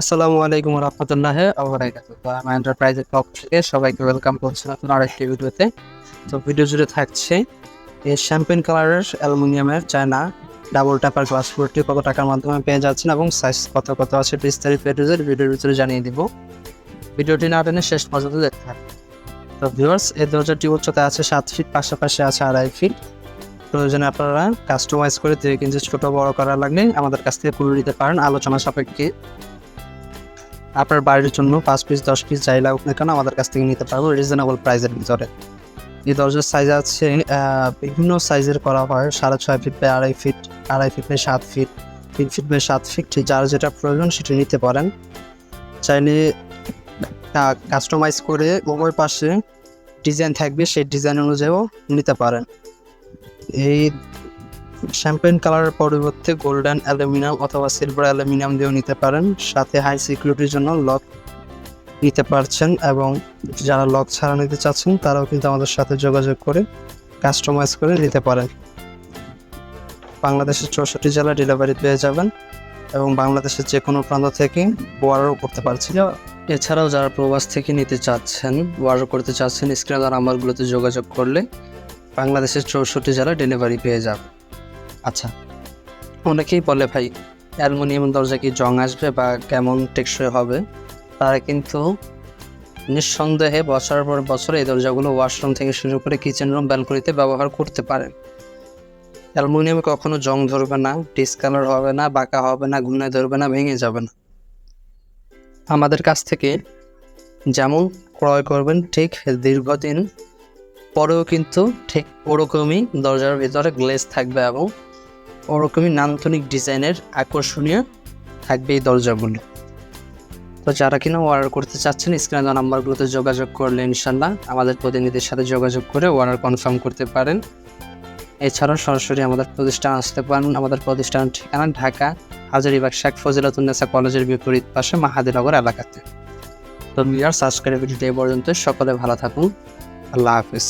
আসসালামু আলাইকুম রহমতুল্লাহ আবরাকাত তো আমি এন্টারপ্রাইজের পক্ষ থেকে সবাইকে ওয়েলকাম করছি নতুন আরেকটি ভিডিওতে তো ভিডিও জুড়ে থাকছে এই শ্যাম্পেন কালারের অ্যালুমিনিয়ামের China double taper glass forty কত টাকার মাধ্যমে পেয়ে যাচ্ছেন এবং সাইজ কত কত আছে বিস্তারিত ভিডিওর ভিডিওর ভিতরে জানিয়ে দিব। ভিডিওটি না টেনে শেষ পর্যন্ত দেখতে থাকুন। তো ভিউয়ার্স এই দরজাটি উচ্চতা আছে সাত ফিট পাশাপাশি আছে আড়াই ফিট প্রয়োজনে আপনারা কাস্টমাইজ করে দুই ইঞ্চি ছোট বড় করা লাগলে আমাদের কাছ থেকে করে নিতে পারেন। আলোচনা সাপেক্ষে আপনার বাড়ির জন্য পাঁচ পিস দশ পিস যাই লাগুক না কেন আমাদের কাছ থেকে নিতে পারব রিজনেবল প্রাইসের ভিতরে। এই দরজার সাইজ আছে বিভিন্ন সাইজের করা হয়, সাড়ে ছয় ফিট বাই আড়াই ফিট আড়াই ফিট বাই সাত ফিট তিন ফিট বাই সাত ফিট যার যেটা প্রয়োজন সেটা নিতে পারেন। চাইলে কাস্টমাইজ করে উভয় পাশে ডিজাইন থাকবে, সেই ডিজাইন অনুযায়ীও নিতে পারেন। এই শ্যাম্পেন কালারের পরিবর্তে গোল্ডেন অ্যালুমিনিয়াম অথবা সিলভার অ্যালুমিনিয়াম দিয়েও নিতে পারেন। সাথে হাই সিকিউরিটির জন্য লক নিতে পারছেন এবং যারা লক ছাড়া নিতে চাচ্ছেন, তারাও কিন্তু আমাদের সাথে যোগাযোগ করে কাস্টমাইজ করে নিতে পারেন। বাংলাদেশের চৌষট্টি জেলা ডেলিভারি পেয়ে যাবেন এবং বাংলাদেশের যে কোনো প্রান্ত থেকে অর্ডারও করতে পারছি এছাড়াও যারা প্রবাস থেকে নিতে চাচ্ছেন অর্ডার করতে চাচ্ছেন স্ক্রিনে দেওয়া নাম্বারগুলোতে যোগাযোগ করলে বাংলাদেশের চৌষট্টি জেলা ডেলিভারি পেয়ে যাবে আচ্ছা। অনেকেই বলে ভাই, অ্যালুমিনিয়াম দরজা কি জং আসবে বা কেমন টেকসই হবে? তারা কিন্তু নিঃসন্দেহে বছরের পর বছর এই দরজাগুলো ওয়াশরুম থেকে শুরু করে কিচেন রুম ব্যালকনিতে ব্যবহার করতে পারেন অ্যালুমিনিয়ামে কখনো জং ধরবে না ডিসকালার হবে না, বাঁকা হবে না ঘুনে ধরবে না, ভেঙে যাবে না। আমাদের কাছ থেকে যেমন ক্রয় করবেন ঠিক দীর্ঘদিন, পরেও কিন্তু ঠিক ওরকমই দরজার ভিতরে গ্লেজ থাকবে এবং ওরকমই নান্দনিক ডিজাইনের আকর্ষণীয় থাকবে এই দরজাগুলো। তো যারা কিনা অর্ডার করতে চাচ্ছেন স্ক্রিনে দেওয়া নাম্বারগুলোতে যোগাযোগ করলে ইনশাল্লাহ আমাদের প্রতিনিধির সাথে যোগাযোগ করে অর্ডার কনফার্ম করতে পারেন। এছাড়াও সরাসরি আমাদের প্রতিষ্ঠান আসতে পারেন। আমাদের প্রতিষ্ঠান ঠিকানা ঢাকা হাজারিবাগ শেখ ফজিলাতুন্নেসা কলেজের বিপরীত পাশে মাহাদিনগর এলাকাতে। তো মিয়ার সাবস্ক্রাইব ভিডিওটি পর্যন্ত। সকলে ভালো থাকুন। আল্লাহ হাফিজ।